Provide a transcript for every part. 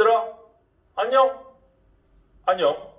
얘들아, 안녕. 안녕.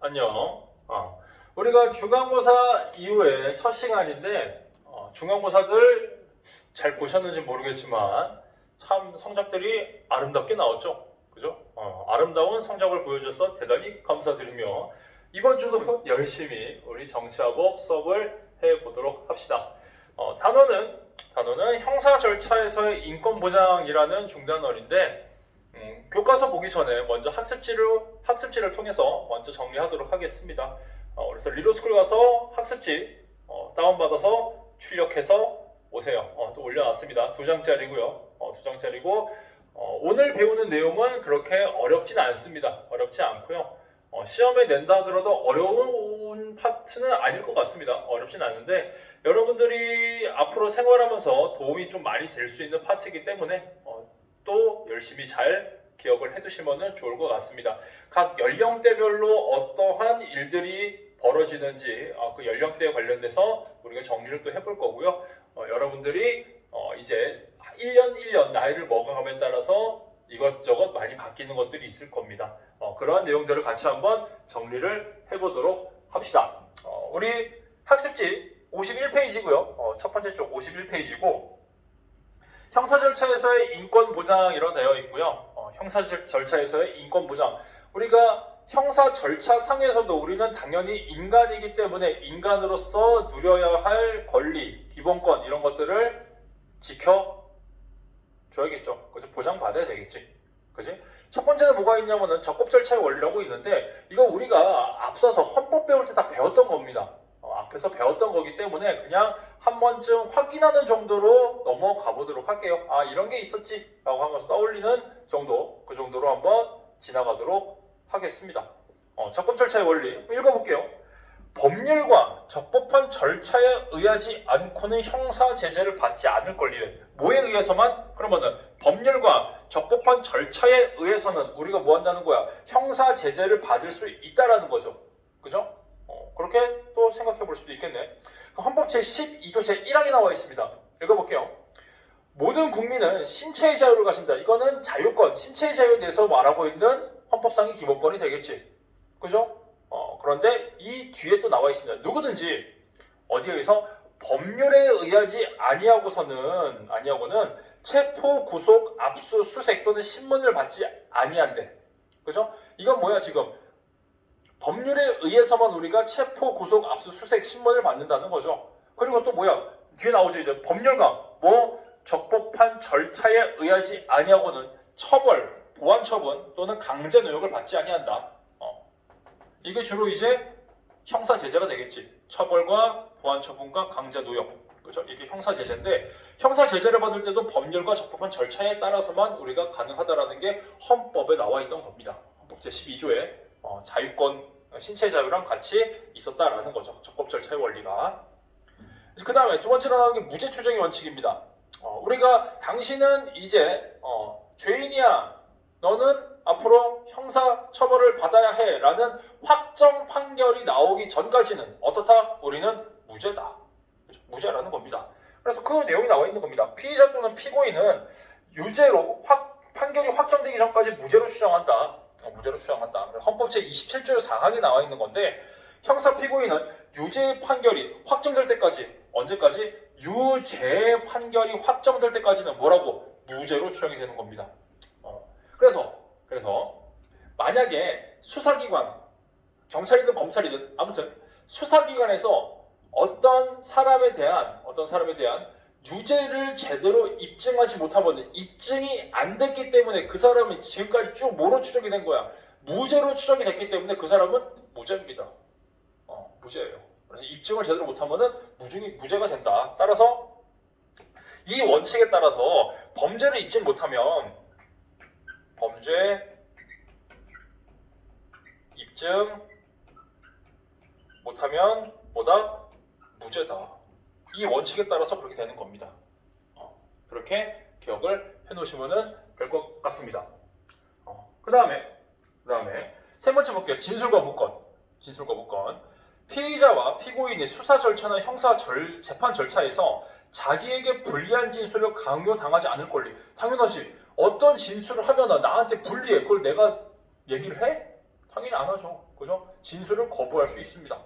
안녕. 어, 우리가 중간고사 이후에 첫 시간인데 어, 중간고사들 잘 보셨는지 모르겠지만 참 성적들이 아름답게 나왔죠. 그죠? 어, 아름다운 성적을 보여줘서 대단히 감사드리며 이번 주도 열심히 우리 정치화법 수업을 해보도록 합시다. 어, 단어는 단어는 형사 절차에서의 인권 보장이라는 중단어인데 음, 교과서 보기 전에 먼저 학습지를 학습지를 통해서 먼저 정리하도록 하겠습니다. 어, 그래서 리로스쿨 가서 학습지 어, 다운받아서 출력해서 오세요. 어, 또 올려놨습니다. 두 장짜리고요. 어, 두 장짜리고 어, 오늘 배우는 내용은 그렇게 어렵진 않습니다. 어렵지 않고요. 어, 시험에 낸다 하더라도 어려운 파트는 아닐 것 같습니다. 어렵진 않은데 여러분들이 앞으로 생활하면서 도움이 좀 많이 될 수 있는 파트이기 때문에 어, 또 열심히 잘 기억을 해두시면 좋을 것 같습니다. 각 연령대별로 어떠한 일들이 벌어지는지 어, 그 연령대에 관련돼서 우리가 정리를 또 해볼 거고요. 어, 여러분들이 어, 이제 1년 1년 나이를 먹어감에 따라서 이것저것 많이 바뀌는 것들이 있을 겁니다. 어, 그러한 내용들을 같이 한번 정리를 해보도록 합시다. 어, 우리 학습지 51페이지고요. 첫 번째 쪽 51페이지고 형사 절차에서의 인권 보장이라 되어 있고요. 어, 형사 절- 절차에서의 인권 보장. 우리가 형사 절차 상에서도 우리는 당연히 인간이기 때문에 인간으로서 누려야 할 권리, 기본권 이런 것들을 지켜 줘야겠죠. 그죠? 보장받아야 되겠지. 그지? 첫 번째는 뭐가 있냐면은 적법 절차의 원리라고 있는데 이거 우리가 앞서서 헌법 배울 때 다 배웠던 겁니다. 어, 앞에서 배웠던 거기 때문에 그냥 한 번쯤 확인하는 정도로 넘어가 보도록 할게요. 아 이런 게 있었지 라고 하면서 떠올리는 정도 그 정도로 한번 지나가도록 하겠습니다. 어, 적법 절차의 원리 읽어볼게요. 법률과 적법한 절차에 의하지 않고는 형사 제재를 받지 않을 권리래. 뭐에 의해서만? 그러면은 법률과 적법한 절차에 의해서는 우리가 뭐 한다는 거야? 형사 제재를 받을 수 있다라는 거죠. 그죠? 어, 그렇게 또 생각해 볼 수도 있겠네. 그 헌법 제12조 제1항에 나와 있습니다. 읽어볼게요. 모든 국민은 신체의 자유를 가진다. 이거는 자유권, 신체의 자유에 대해서 말하고 있는 헌법상의 기본권이 되겠지. 그죠? 어, 그런데 이 뒤에 또 나와 있습니다. 누구든지 어디에 의해서 법률에 의하지 아니하고서는 아니하고는 체포, 구속, 압수, 수색 또는 신문을 받지 아니한대. 그죠? 이건 뭐야 지금 법률에 의해서만 우리가 체포, 구속, 압수, 수색, 신문을 받는다는 거죠. 그리고 또 뭐야 뒤에 나오죠 이제 법률과 뭐 적법한 절차에 의하지 아니하고는 처벌, 보안 처분 또는 강제 노역을 받지 아니한다. 어. 이게 주로 이제 형사 제재가 되겠지. 처벌과 보안 처분과 강제 노역. 그죠? 이게 형사 제재인데 형사 제재를 받을 때도 법률과 적법한 절차에 따라서만 우리가 가능하다라는 게 헌법에 나와 있던 겁니다. 헌법 제12조에 어, 자유권, 신체 자유랑 같이 있었다라는 거죠. 적법 절 차의 원리가. 그 다음에 두 번째로 나오는 게 무죄 추정의 원칙입니다. 어, 우리가 당신은 이제 어, 죄인이야. 너는 앞으로 형사 처벌을 받아야 해라는 확정 판결이 나오기 전까지는 어떻다? 우리는 무죄다. 그죠? 무죄라는 겁니다. 그래서 그 내용이 나와 있는 겁니다. 피의자 또는 피고인은 유죄로 확, 판결이 확정되기 전까지 무죄로 추정한다. 어, 무죄로. 그래서 헌법 제 27조 4항에 나와 있는 건데 형사 피고인은 유죄 판결이 확정될 때까지 언제까지 유죄 판결이 확정될 때까지는 뭐라고 무죄로 추정이 되는 겁니다. 어, 그래서 그래서 만약에 수사기관 경찰이든 검찰이든 아무튼 수사기관에서 어떤 사람에 대한 어떤 사람에 대한 유죄를 제대로 입증하지 못하면 입증이 안 됐기 때문에 그 사람이 지금까지 쭉 뭐로 추정이 된 거야? 무죄로 추정이 됐기 때문에 그 사람은 무죄입니다. 어, 무죄예요. 그래서 입증을 제대로 못하면은 무증이 무죄가 된다. 따라서 이 원칙에 따라서 범죄를 입증 못하면 범죄 입증 못하면 뭐다? 무죄다. 이 원칙에 따라서 그렇게 되는 겁니다. 어, 그렇게 기억을 해놓으시면 될 것 같습니다. 그 다음에 그 다음에 세 번째 볼게요. 진술거부권. 진술거부권. 피의자와 피고인이 수사 절차나 형사 절, 재판 절차에서 자기에게 불리한 진술을 강요당하지 않을 권리. 당연하지. 어떤 진술을 하면 나한테 불리해. 그걸 내가 얘기를 해? 당연히 안 하죠. 그죠? 진술을 거부할 수 있습니다.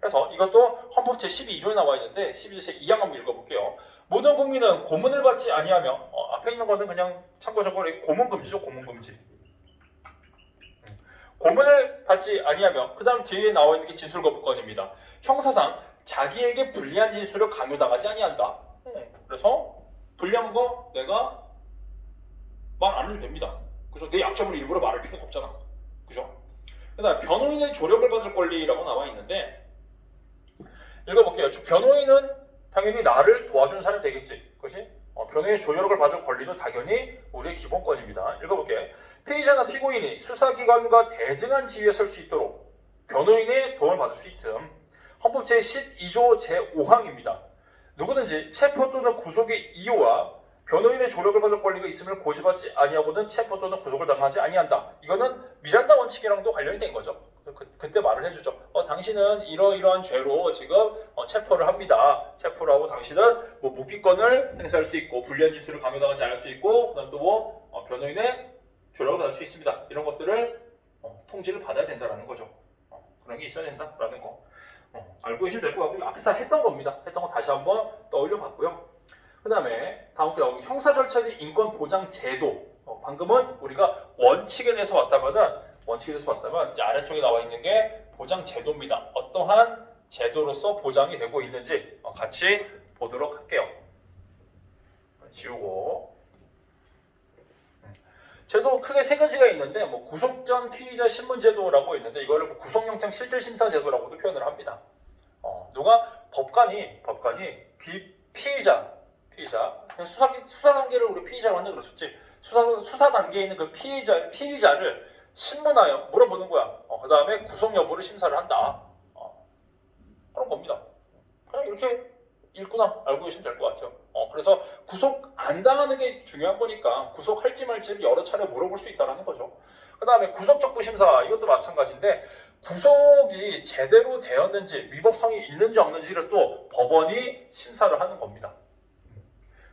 그래서 이것도 헌법 제12조에 나와 있는데 12조 제2항 한번 읽어볼게요. 모든 국민은 고문을 받지 아니하며 어, 앞에 있는 거는 그냥 참고적으로 고문 금지죠. 고문 금지. 음. 고문을 받지 아니하며 그 다음 뒤에 나와 있는 게 진술 거부권입니다. 형사상 자기에게 불리한 진술을 강요당하지 아니한다. 음, 그래서 불리한 거 내가 말 안 해도 됩니다. 그래서 내 약점을 일부러 말할 필요가 없잖아. 그죠? 그다음 변호인의 조력을 받을 권리라고 나와 있는데 읽어볼게요. 저 변호인은 당연히 나를 도와주는 사람이 되겠지. 그렇지? 어, 변호인의 조력을 받을 권리도 당연히 우리의 기본권입니다. 읽어볼게. 피의자나 피고인이 수사기관과 대등한 지위에 설 수 있도록 변호인의 도움을 받을 수 있음. 헌법 제12조 제5항입니다. 누구든지 체포 또는 구속의 이유와 변호인의 조력을 받을 권리가 있음을 고지받지 아니하고는 체포 또는 구속을 당하지 아니한다. 이거는 미란다 원칙이랑도 관련이 된 거죠. 그, 때 말을 해주죠. 어, 당신은 이러이러한 죄로 지금 어, 체포를 합니다. 체포를 하고 당신은 뭐 무기권을 행사할 수 있고 불리한 지수를 강요당하지 않을 수 있고 그다음 또뭐 어, 변호인의 조력을 받을 수 있습니다. 이런 것들을 어, 통지를 받아야 된다라는 거죠. 어, 그런 게 있어야 된다라는 거. 어, 알고 계시면 될 것 같고요. 앞에서 했던 겁니다. 했던 거 다시 한번 떠올려 봤고요. 그 다음에 다음 게 나오는 형사 절차의 인권 보장 제도. 어, 방금은 우리가 원칙에 대해서 왔다면은 원칙에 대해서 왔다면 이제 아래쪽에 나와 있는 게 보장 제도입니다. 어떠한 제도로서 보장이 되고 있는지 어, 같이 보도록 할게요. 지우고 음. 제도 크게 세 가지가 있는데 뭐 구속 전 피의자 신문 제도라고 있는데 이거를 뭐 구속영장 실질 심사 제도라고도 표현을 합니다. 어, 누가 법관이 법관이 비, 피의자 피의자 수사 수사 단계를 우리 피의자로 한다 그랬었지 수사 수사 단계에 있는 그 피의자 피의자를 신문하여 물어보는 거야. 어, 그 다음에 구속 여부를 심사를 한다. 어, 그런 겁니다. 그냥 이렇게 읽구나 알고 계시면 될 것 같아요. 어, 그래서 구속 안 당하는 게 중요한 거니까 구속할지 말지를 여러 차례 물어볼 수 있다는 거죠. 그 다음에 구속적부 심사 이것도 마찬가지인데 구속이 제대로 되었는지 위법성이 있는지 없는지를 또 법원이 심사를 하는 겁니다.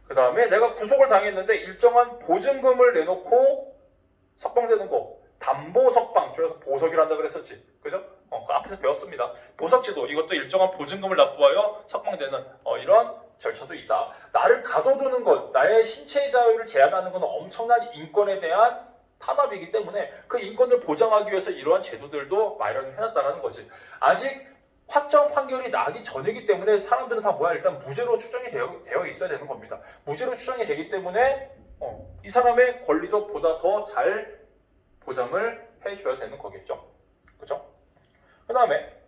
그 다음에 내가 구속을 당했는데 일정한 보증금을 내놓고 석방되는 거 담보 석방 줄여서 보석이란다 그랬었지. 그죠? 어, 그 앞에서 배웠습니다. 보석제도 이것도 일정한 보증금을 납부하여 석방되는 어, 이런 절차도 있다. 나를 가둬두는 것 나의 신체의 자유를 제한하는 건 엄청난 인권에 대한 탄압이기 때문에 그 인권을 보장하기 위해서 이러한 제도들도 마련을 해놨다는 거지. 아직 확정 판결이 나기 전이기 때문에 사람들은 다 뭐야 일단 무죄로 추정이 되어, 되어 있어야 되는 겁니다. 무죄로 추정이 되기 때문에 어, 이 사람의 권리도 보다 더 잘 보장을 해줘야 되는 거겠죠 그죠? 그 다음에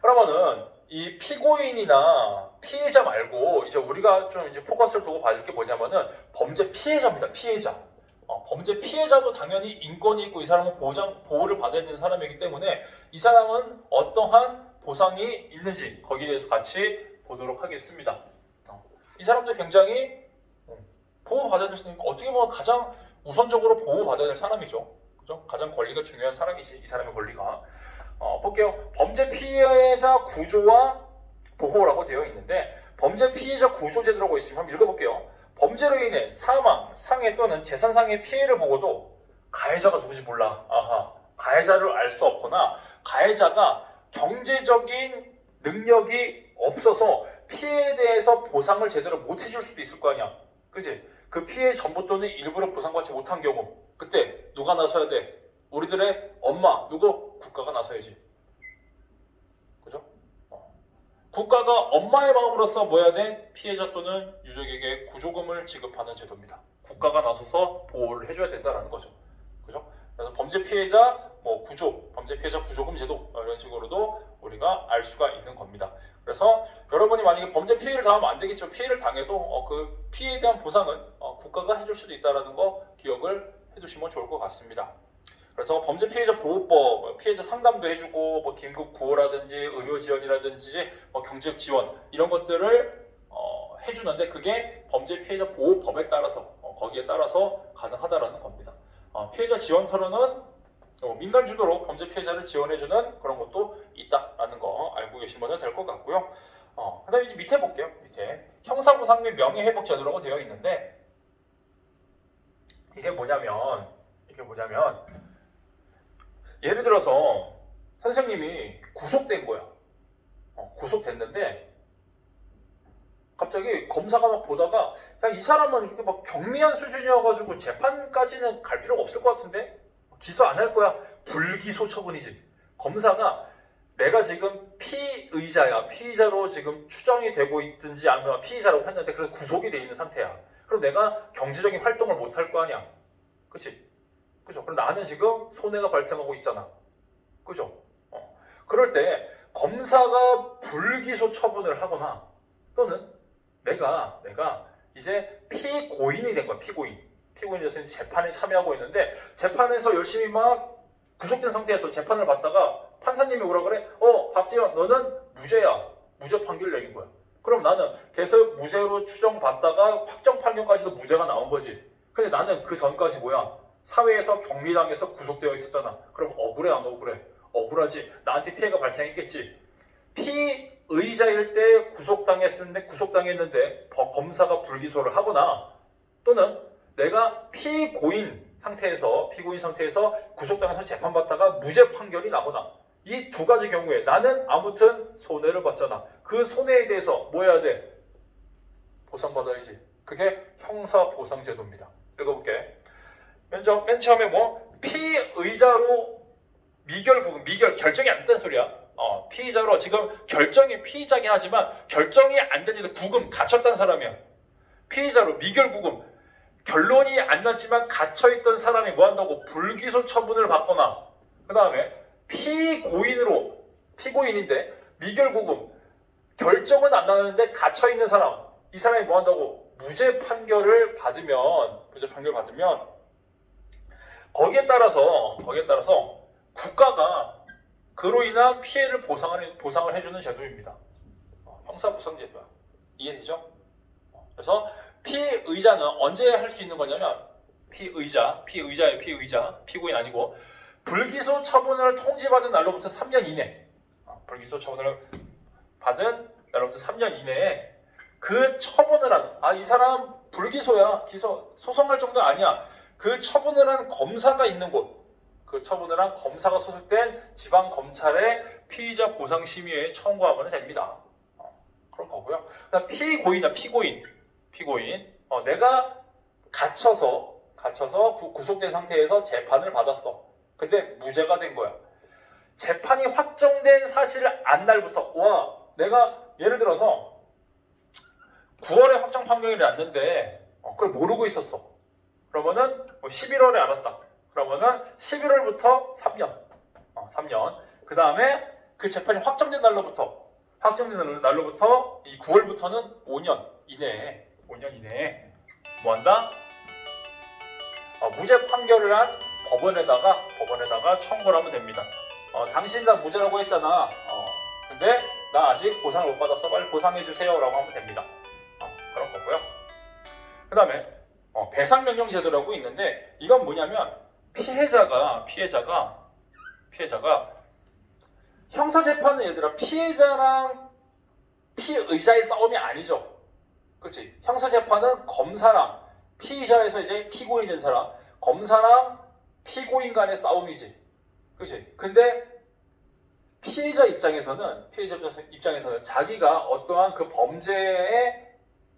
그러면은 이 피고인이나 피해자 말고 이제 우리가 좀 이제 포커스를 두고 봐줄 게 뭐냐면은 범죄 피해자입니다 피해자 어, 범죄 피해자도 당연히 인권이 있고 이 사람은 보장 보호를 받아야 되는 사람이기 때문에 이 사람은 어떠한 보상이 있는지 거기에 대해서 같이 보도록 하겠습니다. 어, 이 사람도 굉장히 어, 보호받아야 될 사람이니까 어떻게 보면 가장 우선적으로 보호받아야 될 사람이죠. 그죠? 가장 권리가 중요한 사람이지 이 사람의 권리가. 어, 볼게요. 범죄 피해자 구조와 보호라고 되어 있는데 범죄 피해자 구조 제도라고 있으면 한번 읽어볼게요. 범죄로 인해 사망, 상해 또는 재산상의 피해를 보고도 가해자가 누군지 몰라. 아하. 가해자를 알 수 없거나 가해자가 경제적인 능력이 없어서 피해에 대해서 보상을 제대로 못 해줄 수도 있을 거 아니야. 그지? 그 피해 전부 또는 일부러 보상받지 못한 경우 그때 누가 나서야 돼? 우리들의 엄마, 누구? 국가가 나서야지. 그죠? 어. 국가가 엄마의 마음으로서 뭐 해야 돼? 피해자 또는 유족에게 구조금을 지급하는 제도입니다. 국가가 나서서 보호를 해줘야 된다는 거죠. 그죠? 그래서 범죄 피해자 뭐 구조, 범죄 피해자 구조금 제도 이런 식으로도 우리가 알 수가 있는 겁니다. 그래서 여러분이 만약에 범죄 피해를 당하면 안 되겠지만 피해를 당해도 어, 그 피해에 대한 보상은 어, 국가가 해줄 수도 있다는 거 기억을 해두시면 좋을 것 같습니다. 그래서 범죄 피해자 보호법, 피해자 상담도 해주고 뭐 긴급 구호라든지 의료 지원이라든지 뭐 경제적 지원 이런 것들을 어, 해주는데 그게 범죄 피해자 보호법에 따라서 어, 거기에 따라서 가능하다라는 겁니다. 어, 피해자 지원터로는 어, 민간 주도로 범죄 피해자를 지원해주는 그런 것도 있다라는 거 알고 계시면 될 것 같고요. 어, 그다음에 이제 밑에 볼게요. 밑에 형사보상 및 명예회복 제도라고 되어 있는데 이게 뭐냐면 이게 뭐냐면 예를 들어서 선생님이 구속된 거야. 어, 구속됐는데 갑자기 검사가 막 보다가 야 이 사람은 이렇게 막 경미한 수준이어가지고 재판까지는 갈 필요가 없을 것 같은데 기소 안 할 거야. 불기소 처분이지. 검사가 내가 지금 피의자야. 피의자로 지금 추정이 되고 있든지 아니면 피의자라고 했는데 그래서 구속이 돼 있는 상태야. 그럼 내가 경제적인 활동을 못 할 거 아니야. 그치? 그죠? 그럼 나는 지금 손해가 발생하고 있잖아. 그죠? 어. 그럴 때 검사가 불기소 처분을 하거나 또는 내가 내가 이제 피고인이 된 거야 피고인 피고인이 돼서 이제 재판에 참여하고 있는데 재판에서 열심히 막 구속된 상태에서 재판을 받다가 판사님이 뭐라 그래 어 박지현 너는 무죄야. 무죄 판결 내린 거야. 그럼 나는 계속 무죄로 추정받다가 확정 판결까지도 무죄가 나온 거지. 근데 나는 그 전까지 뭐야? 사회에서 격리당해서 구속되어 있었잖아. 그럼 억울해 안 억울해? 억울하지. 나한테 피해가 발생했겠지. 피의자일 때 구속당했는데 구속당했는데 법- 검사가 불기소를 하거나 또는 내가 피고인 상태에서 피고인 상태에서 구속당해서 재판받다가 무죄 판결이 나거나 이 두 가지 경우에 나는 아무튼 손해를 봤잖아. 그 손해에 대해서 뭐 해야 돼? 보상받아야지. 그게 형사보상제도입니다. 읽어볼게. 맨, 처, 맨 처음에 뭐 피의자로 미결 구금 미결 결정이 안 된 소리야. 어, 피의자로 지금 결정이 피의자긴 하지만 결정이 안 됐는데 구금 갇혔다는 사람이야. 피의자로 미결 구금 결론이 안 났지만 갇혀있던 사람이 뭐 한다고 불기소 처분을 받거나 그 다음에 피고인으로 피고인인데 미결 구금 결정은 안 나는데 갇혀있는 사람 이 사람이 뭐 한다고 무죄 판결을 받으면 무죄 판결 받으면 거기에 따라서 거기에 따라서 국가가 그로 인한 피해를 보상을 보상을 해주는 제도입니다. 어, 형사보상제도야. 이해되죠? 어, 그래서 피의자는 언제 할 수 있는 거냐면 피의자, 피의자의 피의자, 피고인 아니고 불기소 처분을 통지받은 날로부터 3년 이내 어, 불기소 처분을 받은 날로부터 3년 이내에 그 처분을 한 아 이 사람 불기소야 기소 소송할 정도 아니야 그 처분을 한 검사가 있는 곳 그 처분을 한 검사가 소속된 지방 검찰의 피의자 보상 심의에 청구하면 됩니다. 어, 그런 거고요. 피고인이야 피고인 피고인 어, 내가 갇혀서 갇혀서 구, 구속된 상태에서 재판을 받았어. 근데 무죄가 된 거야. 재판이 확정된 사실을 안 날부터 와 내가 예를 들어서 9월에 확정 판결이 났는데 어, 그걸 모르고 있었어. 그러면은 뭐 11월에 알았다. 그러면은 11월부터 3년, 어, 3년. 그 다음에 그 재판이 확정된 날로부터 확정된 날로- 날로부터 이 9월부터는 5년 이내에 5년 이내에 뭐 한다? 어, 무죄 판결을 한 법원에다가 법원에다가 청구를 하면 됩니다. 어, 당신 나 무죄라고 했잖아. 어, 근데 나 아직 보상을 못 받았어. 빨리 보상해 주세요라고 하면 됩니다. 어, 그런 거고요. 그다음에 어, 배상 명령 제도라고 있는데 이건 뭐냐면 피해자가 피해자가 피해자가 형사 재판은 얘들아 피해자랑 피의자의 싸움이 아니죠. 그렇지? 형사 재판은 검사랑 피의자에서 이제 피고인 된 사람, 검사랑 피고인 간의 싸움이지. 그렇지? 근데 피의자 입장에서는 피해자 입장에서는 자기가 어떠한 그 범죄에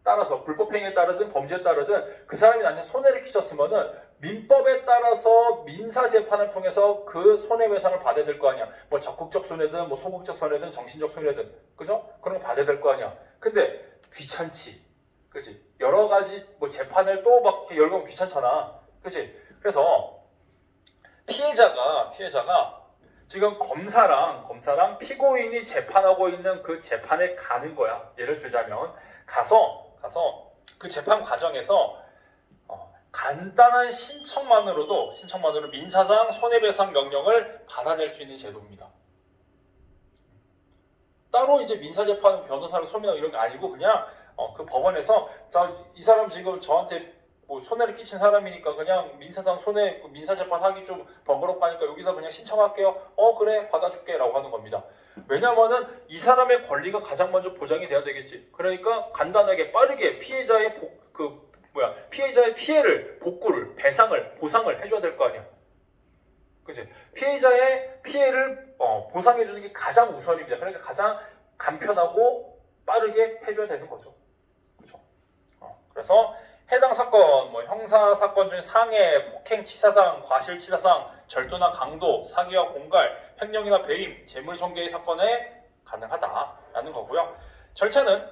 따라서 불법행위에 따르든 범죄에 따르든 그 사람이 나한테 손해를 끼쳤으면은 민법에 따라서 민사 재판을 통해서 그 손해배상을 받아야 될 거 아니야. 뭐 적극적 손해든 뭐 소극적 손해든 정신적 손해든 그죠? 그런 거 받아야 될 거 아니야. 근데 귀찮지. 그지? 여러 가지 뭐 재판을 또 막 열거면 귀찮잖아. 그지? 그래서 피해자가 피해자가 지금 검사랑 검사랑 피고인이 재판하고 있는 그 재판에 가는 거야. 예를 들자면 가서 가서 그 재판 과정에서 어, 간단한 신청만으로도 신청만으로 민사상 손해배상 명령을 받아낼 수 있는 제도입니다. 따로 이제 민사재판 변호사를 소명하고 이런 게 아니고 그냥 어, 그 법원에서 자 이 사람 지금 저한테 뭐 손해를 끼친 사람이니까 그냥 민사상 손해 그 민사 재판 하기 좀 번거롭다니까 여기서 그냥 신청할게요. 어 그래 받아줄게라고 하는 겁니다. 왜냐면은 이 사람의 권리가 가장 먼저 보장이 돼야 되겠지. 그러니까 간단하게 빠르게 피해자의 복- 그 뭐야 피해자의 피해를 복구를 배상을 보상을 해줘야 될 거 아니야. 그지? 피해자의 피해를 어, 보상해 주는 게 가장 우선입니다. 그러니까 가장 간편하고 빠르게 해줘야 되는 거죠. 어, 그래서 해당 사건, 뭐 형사 사건 중 상해, 폭행, 치사상, 과실치사상, 절도나 강도, 사기와 공갈, 횡령이나 배임, 재물손괴의 사건에 가능하다라는 거고요. 절차는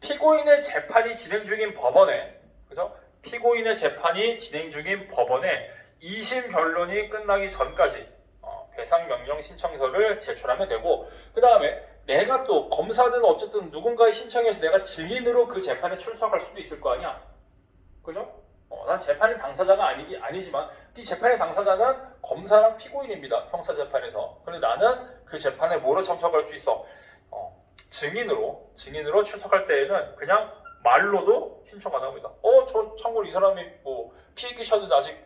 피고인의 재판이 진행 중인 법원에, 그죠? 피고인의 재판이 진행 중인 법원에 2심 변론이 끝나기 전까지 어, 배상 명령 신청서를 제출하면 되고, 그 다음에 내가 또 검사든 어쨌든 누군가의 신청해서 내가 증인으로 그 재판에 출석할 수도 있을 거 아니야. 그죠? 어, 난 재판의 당사자가 아니기 아니지만 이 재판의 당사자는 검사랑 피고인입니다. 형사 재판에서. 그런데 나는 그 재판에 뭐로 참석할 수 있어? 어, 증인으로 증인으로 출석할 때에는 그냥 말로도 신청 가능합니다. 어, 저 참고로 이 사람이 뭐 피해 끼쳤는데 아직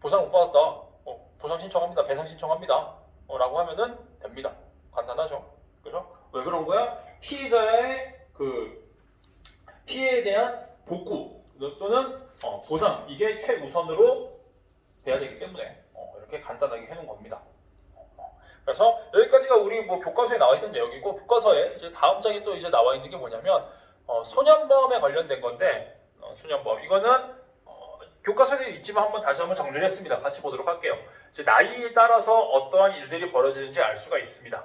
보상 못 받았다. 어, 보상 신청합니다. 배상 신청합니다. 어, 라고 하면은 됩니다. 간단하죠. 그죠? 왜 그런 거야? 피해자의 그 피해에 대한 복구 또는 어, 보상 이게 최우선으로 돼야 되기 때문에 어, 이렇게 간단하게 해놓은 겁니다. 어, 그래서 여기까지가 우리 뭐 교과서에 나와 있던 내용이고 교과서에 이제 다음 장에 또 이제 나와 있는 게 뭐냐면 어, 소년범에 관련된 건데 어, 소년범 이거는 어, 교과서에 있지만 한번 다시 한번 정리를 했습니다. 같이 보도록 할게요. 이제 나이에 따라서 어떠한 일들이 벌어지는지 알 수가 있습니다.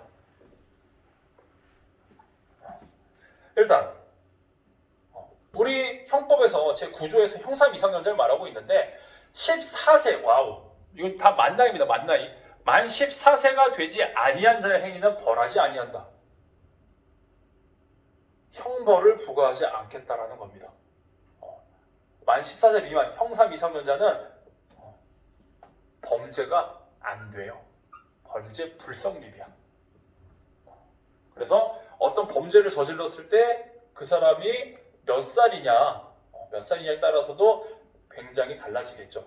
일단 어, 우리 형법에서 제 9조에서 형사 미성년자를 말하고 있는데 14세 와우. 이건 다 만나이입니다 만나이. 만 14세가 되지 아니한 자의 행위는 벌하지 아니한다. 형벌을 부과하지 않겠다라는 겁니다. 어, 만 14세 미만 형사 미성년자는 어, 범죄가 안 돼요. 범죄 불성립이야. 그래서 어떤 범죄를 저질렀을 때 그 사람이 몇 살이냐, 어, 몇 살이냐에 따라서도 굉장히 달라지겠죠.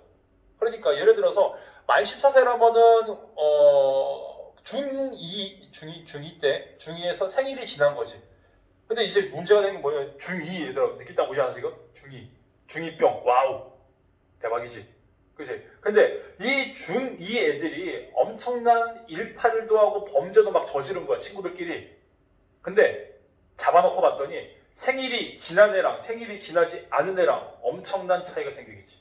그러니까 예를 들어서 만 14세라면은 어, 중2, 중2, 중2 때, 중2에서 생일이 지난 거지. 근데 이제 문제가 되는 게 뭐냐? 중2 얘들아 느낌 딱 오지 않아 지금? 중2, 중2병, 와우, 대박이지. 그지? 근데 이 중2 애들이 엄청난 일탈도 하고 범죄도 막 저지른 거야 친구들끼리. 근데 잡아놓고 봤더니 생일이 지난 애랑 생일이 지나지 않은 애랑 엄청난 차이가 생기겠지.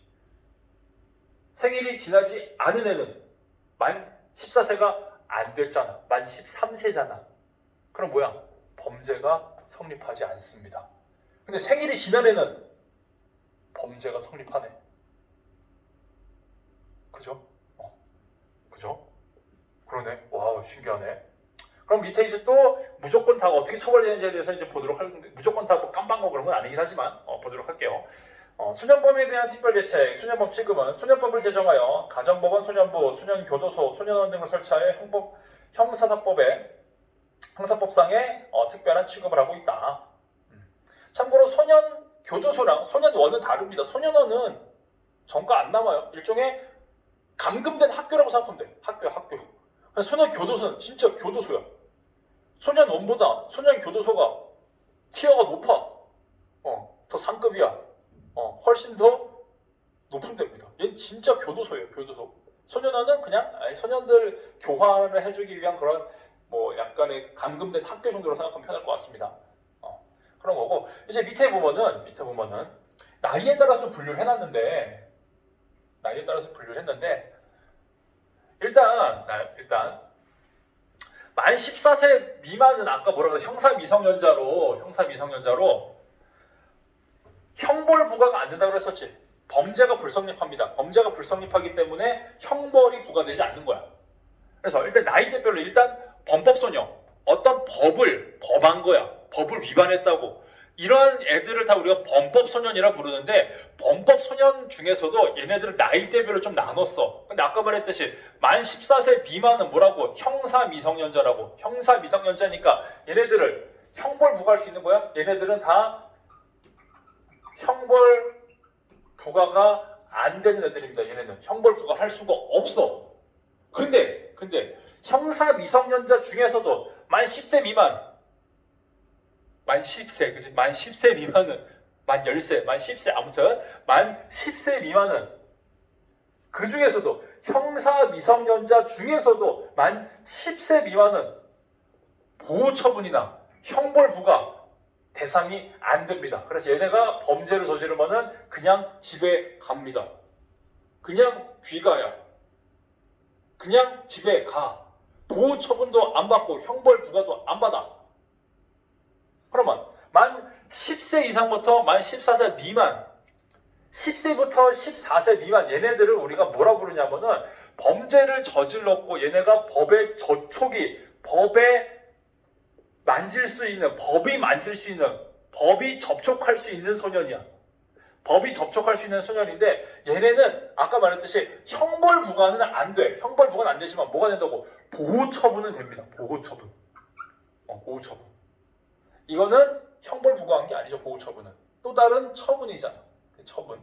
생일이 지나지 않은 애는 만 14세가 안 됐잖아. 만 13세잖아. 그럼 뭐야? 범죄가 성립하지 않습니다. 근데 생일이 지난 애는 범죄가 성립하네. 그죠? 어. 그죠? 그러네. 와, 신기하네. 그럼 밑에 이제 또 무조건 다 어떻게 처벌되는지에 대해서 이제 보도록 할 텐데 무조건 다 뭐 깜방거 그런 건 아니긴 하지만 어, 보도록 할게요. 어, 수년범에 대한 특별대책, 수년범 취급은 수년법을 제정하여 가정법원, 소년부, 수년교도소, 소년원 등을 설치하여 형법, 형사사법에 형사법상에 어, 특별한 취급을 하고 있다. 음. 참고로 소년 교도소랑 소년원은 다릅니다. 소년원은 정가 안 남아요. 일종의 감금된 학교라고 생각하면 돼. 학교, 학교. 소년 교도소는 진짜 교도소야. 소년 원보다 소년 교도소가 티어가 높아. 어, 더 상급이야. 어, 훨씬 더 높은 데입니다. 얘는 진짜 교도소예요, 교도소. 소년원은 그냥 소년들 교화를 해주기 위한 그런 뭐 약간의 감금된 학교 정도로 생각하면 편할 것 같습니다. 어, 그런 거고 이제 밑에 보면은 밑에 보면은 나이에 따라서 분류를 해놨는데 나이에 따라서 분류를 했는데 일단 나- 일단 만 14세 미만은 아까 뭐라 그래 형사 미성년자로 형사 미성년자로 형벌 부과가 안 된다고 그랬었지. 범죄가 불성립합니다. 범죄가 불성립하기 때문에 형벌이 부과되지 않는 거야. 그래서 일단 나이대별로 일단 범법소녀 어떤 법을 법한 거야. 법을 위반했다고. 이런 애들을 다 우리가 범법 소년이라 부르는데 범법 소년 중에서도 얘네들을 나이대별로 좀 나눴어. 근데 아까 말했듯이 만 14세 미만은 뭐라고? 형사 미성년자라고. 형사 미성년자니까 얘네들을 형벌 부과할 수 있는 거야? 얘네들은 다 형벌 부과가 안 되는 애들입니다. 얘네는 형벌 부과할 수가 없어. 근데 근데 형사 미성년자 중에서도 만 10세 미만 만 10세 그지? 만 10세 미만은 만 10세, 만 10세, 아무튼 만 10세 미만은 그 중에서도 형사 미성년자 중에서도 만 10세 미만은 보호 처분이나 형벌 부과 대상이 안 됩니다. 그래서 얘네가 범죄를 저지르면은 그냥 집에 갑니다. 그냥 귀가야. 그냥 집에 가. 보호 처분도 안 받고 형벌 부과도 안 받아. 그러면 만 10세 이상부터 만 14세 미만 10세부터 14세 미만 얘네들을 우리가 뭐라 부르냐면은 범죄를 저질렀고 얘네가 법의 저촉이 법에 만질 수 있는 법이 만질 수 있는 법이 접촉할 수 있는 소년이야. 법이 접촉할 수 있는 소년인데 얘네는 아까 말했듯이 형벌 부과는 안 돼. 형벌 부과는 안 되지만 뭐가 된다고? 보호 처분은 됩니다. 보호 처분. 어, 보호 처분. 이거는 형벌 부과한 게 아니죠. 보호 처분은 또 다른 처분이잖아. 그 처분.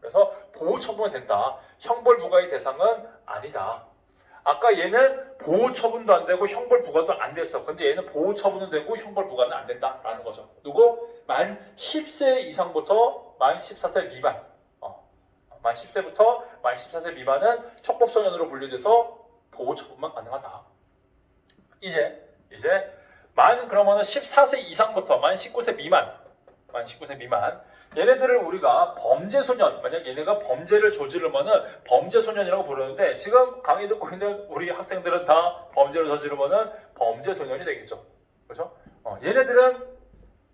그래서 보호 처분은 된다. 형벌 부과의 대상은 아니다. 아까 얘는 보호 처분도 안 되고 형벌 부과도 안 됐어. 근데 얘는 보호 처분은 되고 형벌 부과는 안 된다라는 거죠. 누구? 만 10세 이상부터 만 14세 미만. 어. 만 10세부터 만 14세 미만은 촉법소년으로 분류돼서 보호 처분만 가능하다. 이제 이제 만 그러면은 14세 이상부터 만 19세 미만, 만 19세 미만 얘네들을 우리가 범죄 소년 만약 얘네가 범죄를 저지르면은 범죄 소년이라고 부르는데 지금 강의 듣고 있는 우리 학생들은 다 범죄를 저지르면은 범죄 소년이 되겠죠. 그렇죠? 어, 얘네들은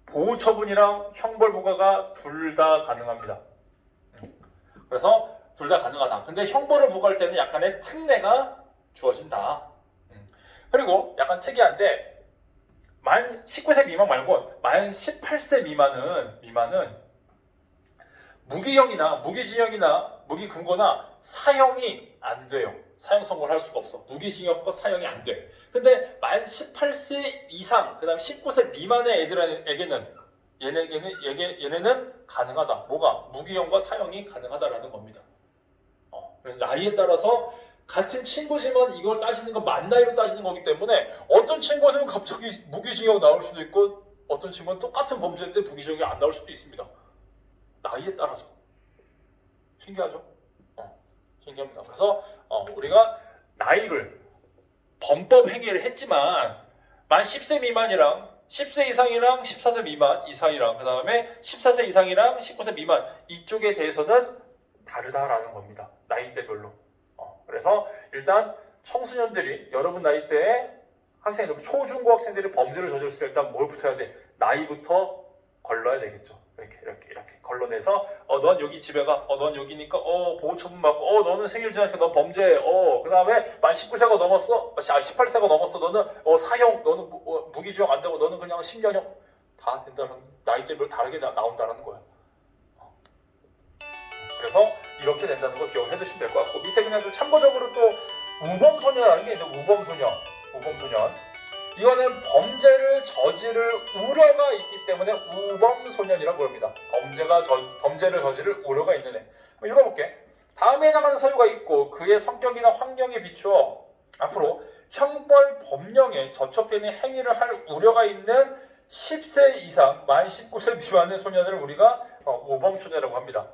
보호 처분이랑 형벌 부과가 둘 다 가능합니다. 음. 그래서 둘 다 가능하다. 근데 형벌을 부과할 때는 약간의 특례가 주어진다. 음. 그리고 약간 특이한데 만 19세 미만 말고 만 18세 미만은 미만은 무기형이나 무기징역이나 무기금고나 사형이 안 돼요. 사형 선고를 할 수가 없어. 무기징역과 사형이 안 돼. 근데 만 18세 이상, 그다음 19세 미만의 애들에게는 얘네게는 얘게 얘네는 가능하다. 뭐가 무기형과 사형이 가능하다라는 겁니다. 어, 그래서 나이에 따라서 같은 친구지만 이걸 따지는 건 만 나이로 따지는 거기 때문에 어떤 친구는 갑자기 무기징역 나올 수도 있고 어떤 친구는 똑같은 범죄인데 무기징역이 안 나올 수도 있습니다. 나이에 따라서 신기하죠? 어, 신기합니다. 그래서 어, 우리가 나이를 범법 행위를 했지만 만 10세 미만이랑 10세 이상이랑 14세 미만 이 사이랑 그 다음에 14세 이상이랑 19세 미만 이쪽에 대해서는 다르다라는 겁니다. 나이대별로. 어, 그래서 일단 청소년들이 여러분 나이대에 학생들 초중고 학생들이 범죄를 저질렀을 때 일단 뭘부터 해야 돼? 나이부터 걸러야 되겠죠. 이렇게 이렇게 이렇게 걸러내서 어 넌 여기 집에 가. 어 넌 여기니까 어 보호 처분 받고 어 너는 생일 지나니까 넌 범죄. 어 그다음에 만 19세가 넘었어. 아 18세가 넘었어. 너는 어 사형. 너는 무, 어, 무기징역 안 되고 너는 그냥 10년형 다 된다는 나이대별로 다르게 나, 나온다는 거야. 어. 그래서 이렇게 된다는 거 기억해 두시면 될 것 같고 밑에 그냥 좀 참고적으로 또 우범소년이라는 게 있는데 우범소년. 우범소년. 이거는 범죄를 저지를 우려가 있기 때문에 우범소년이라고 부릅니다. 범죄가 저, 범죄를 저지를 우려가 있는 애. 읽어볼게. 다음에 해당하는 사유가 있고 그의 성격이나 환경에 비추어 앞으로 형벌 법령에 저촉되는 행위를 할 우려가 있는 10세 이상 만 19세 미만의 소년을 우리가 어, 우범소년이라고 합니다.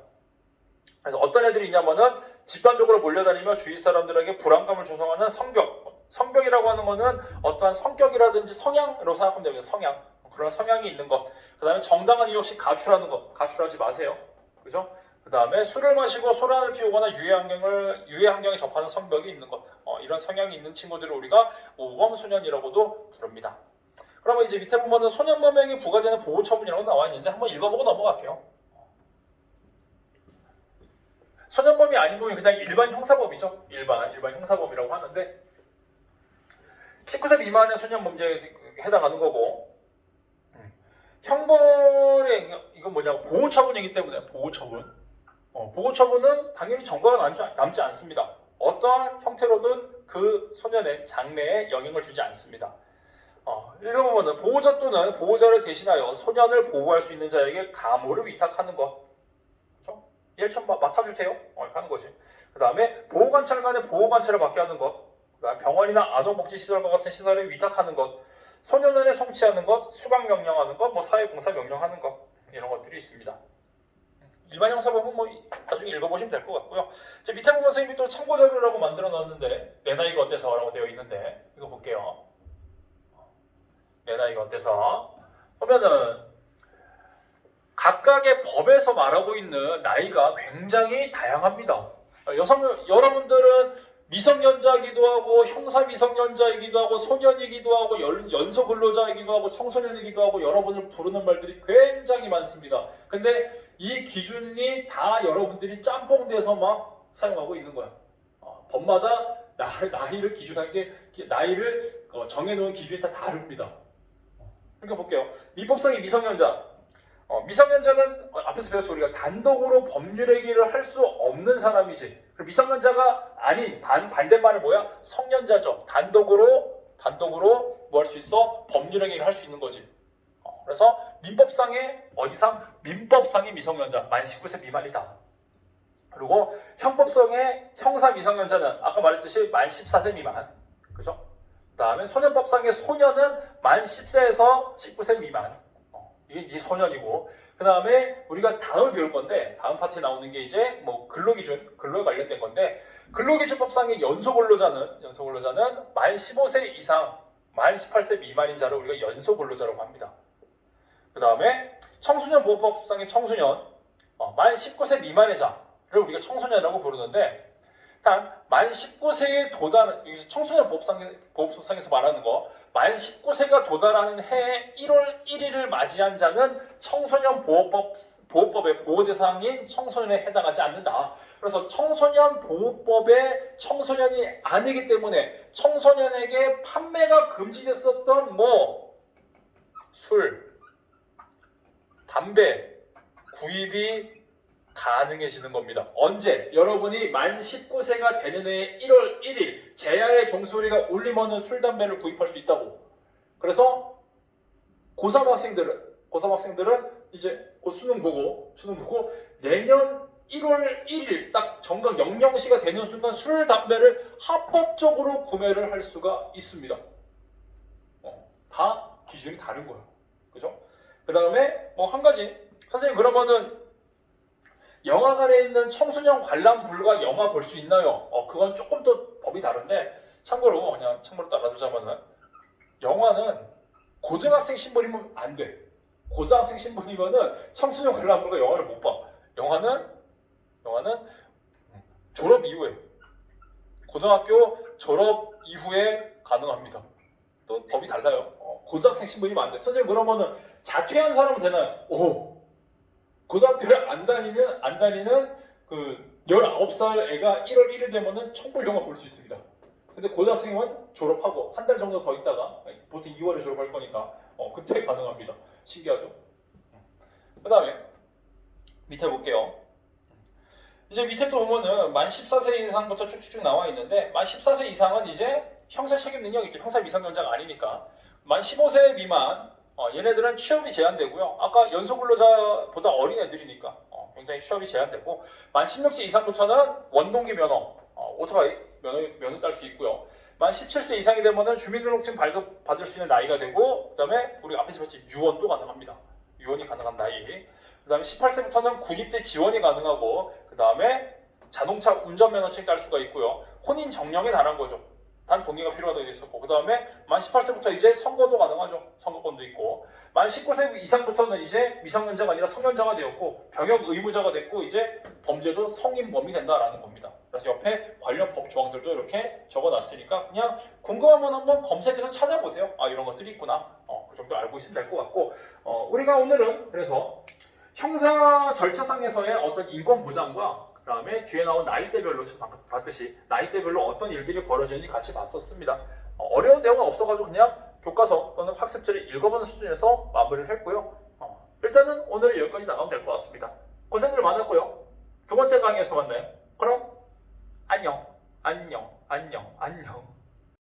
그래서 어떤 애들이 있냐면은 집단적으로 몰려다니며 주위 사람들에게 불안감을 조성하는 성격. 성벽이라고 하는 거는 어떠한 성격이라든지 성향으로 생각하면 됩니다. 성향. 그런 성향이 있는 것. 그 다음에 정당한 이유 없이 가출하는 것. 가출하지 마세요. 그죠? 그 다음에 술을 마시고 소란을 피우거나 유해 환경을, 유해 환경에 접하는 성벽이 있는 것. 어, 이런 성향이 있는 친구들을 우리가 우범 소년이라고도 부릅니다. 그러면 이제 밑에 보면은 소년범에게 부과되는 보호 처분이라고 나와 있는데 한번 읽어보고 넘어갈게요. 소년범이 아니면 그냥 일반 형사범이죠. 일반, 일반 형사범이라고 하는데 19세 미만의 소년 범죄에 해당하는 거고 음. 형벌에 이건 뭐냐 보호 처분이기 때문에 보호 처분 어, 보호 처분은 당연히 전과가 남지, 남지 않습니다. 어떠한 형태로든 그 소년의 장래에 영향을 주지 않습니다. 어, 읽어보면 보호자 또는 보호자를 대신하여 소년을 보호할 수 있는 자에게 가모를 위탁하는 것. 그렇죠? 일천 맡아주세요. 어, 이렇게 하는 거지. 그 다음에 보호관찰관의 보호관찰을 받게 하는 것. 그다음에 병원이나 아동복지시설과 같은 시설에 위탁하는 것, 소년원에 송치하는 것, 수강 명령하는 것, 뭐 사회봉사 명령하는 것 이런 것들이 있습니다. 일반 형사 보면 뭐 나중에 읽어보시면 될 것 같고요. 자, 밑에 보면 선생님이 또 참고 자료라고 만들어 놨는데 내 나이가 어때서라고 되어 있는데 이거 볼게요. 내 나이가 어때서 보면은 각각의 법에서 말하고 있는 나이가 굉장히 다양합니다. 어, 여성, 여러분들은 미성년자이기도 하고 형사 미성년자이기도 하고 소년이기도 하고 연, 연소 근로자이기도 하고 청소년이기도 하고 여러분을 부르는 말들이 굉장히 많습니다. 근데 이 기준이 다 여러분들이 짬뽕돼서 막 사용하고 있는 거야. 어, 법마다 나, 나이를 기준한 게 기- 나이를 어, 정해놓은 기준이 다 다릅니다. 그러니까 볼게요. 미법상의 미성년자. 어, 미성년자는 어, 앞에서 배웠죠 우리가 단독으로 법률 행위를 할 수 없는 사람이지. 그리고 미성년자가 아닌 반 반대말은 뭐야? 성년자죠. 단독으로 단독으로 뭐 할 수 있어? 법률 행위를 할 수 있는 거지. 어, 그래서 민법상의 어디상 민법상의 미성년자 만 19세 미만이다. 그리고 형법상의 형사 미성년자는 아까 말했듯이 만 14세 미만. 그죠? 그다음에 소년법상의 소년은 만 10세에서 19세 미만. 어, 이게, 이게 소년이고 그 다음에 우리가 단어를 배울 건데 다음 파트에 나오는 게 이제 뭐 근로기준 근로에 관련된 건데 근로기준법상의 연소근로자는 연소근로자는 만 15세 이상 만 18세 미만인 자를 우리가 연소근로자라고 합니다. 그 다음에 청소년 보호법상의 청소년 어, 만 19세 미만의 자를 우리가 청소년이라고 부르는데 단 만 19세에 도달한 여기서 청소년 보호법상, 보호법상에서 말하는 거 만 19세가 도달하는 해 1월 1일을 맞이한 자는 청소년 보호법 보호법의 보호 대상인 청소년에 해당하지 않는다. 그래서 청소년 보호법의 청소년이 아니기 때문에 청소년에게 판매가 금지됐었던 뭐 술, 담배, 구입이 가능해지는 겁니다. 언제? 여러분이 만 19세가 되는 해 1월 1일 제야의 종소리가 울리면은 술, 담배를 구입할 수 있다고. 그래서 고3 학생들은 고3 학생들은 이제 곧 수능 보고 수능 보고 내년 1월 1일 딱 정각 00시가 되는 순간 술, 담배를 합법적으로 구매를 할 수가 있습니다. 어, 다 기준이 다른 거예요. 그죠? 그 다음에 뭐 한 가지 선생님 그러면은 영화관에 있는 청소년 관람 불가 영화 볼 수 있나요? 어 그건 조금 더 법이 다른데 참고로 그냥 참고로 또 알아두자면은 영화는 고등학생 신분이면 안 돼. 고등학생 신분이면은 청소년 관람 불가 영화를 못 봐. 영화는 영화는 졸업 이후에 고등학교 졸업 이후에 가능합니다. 또 법이 달라요. 어, 고등학생 신분이면 안 돼. 선생님 그러면은 자퇴한 사람은 되나요? 오. 고등학교를 안 다니는 안 다니는 그 19살 애가 1월 1일 되면은 청불 영화 볼 수 있습니다. 근데 고등학생은 졸업하고 한 달 정도 더 있다가 보통 2월에 졸업할 거니까 어, 그때 가능합니다. 신기하죠? 그 다음에 밑에 볼게요. 이제 밑에 또 보면은 만 14세 이상부터 쭉쭉쭉 나와 있는데 만 14세 이상은 이제 형사 책임 능력이 있죠. 형사 미성년자가 아니니까 만 15세 미만 어, 얘네들은 취업이 제한되고요. 아까 연소근로자보다 어린 애들이니까 어, 굉장히 취업이 제한되고 만 16세 이상부터는 원동기 면허, 어, 오토바이 면허 면허 딸 수 있고요. 만 17세 이상이 되면은 주민등록증 발급 받을 수 있는 나이가 되고 그다음에 우리 앞에서 봤지 유언도 가능합니다. 유언이 가능한 나이. 그다음에 18세부터는 군입대 지원이 가능하고 그다음에 자동차 운전면허증 딸 수가 있고요. 혼인 정령에 달한 거죠. 단 동의가 필요하다고 있었고 그 다음에 만 18세부터 이제 선거도 가능하죠. 선거권도 있고 만 19세 이상부터는 이제 미성년자가 아니라 성년자가 되었고 병역 의무자가 됐고 이제 범죄도 성인범이 된다라는 겁니다. 그래서 옆에 관련 법 조항들도 이렇게 적어놨으니까 그냥 궁금하면 한번 검색해서 찾아보세요. 아 이런 것들이 있구나. 어, 그 정도 알고 있으면 될 것 같고 어, 우리가 오늘은 그래서 형사 절차상에서의 어떤 인권 보장과 그 다음에 뒤에 나온 나이대별로 봤듯이 나이대별로 어떤 일들이 벌어지는지 같이 봤었습니다. 어, 어려운 내용은 없어가지고 그냥 교과서 또는 학습지를 읽어보는 수준에서 마무리를 했고요. 어, 일단은 오늘은 여기까지 나가면 될 것 같습니다. 고생들 많았고요. 두 번째 강의에서 만나요. 그럼 안녕, 안녕, 안녕, 안녕.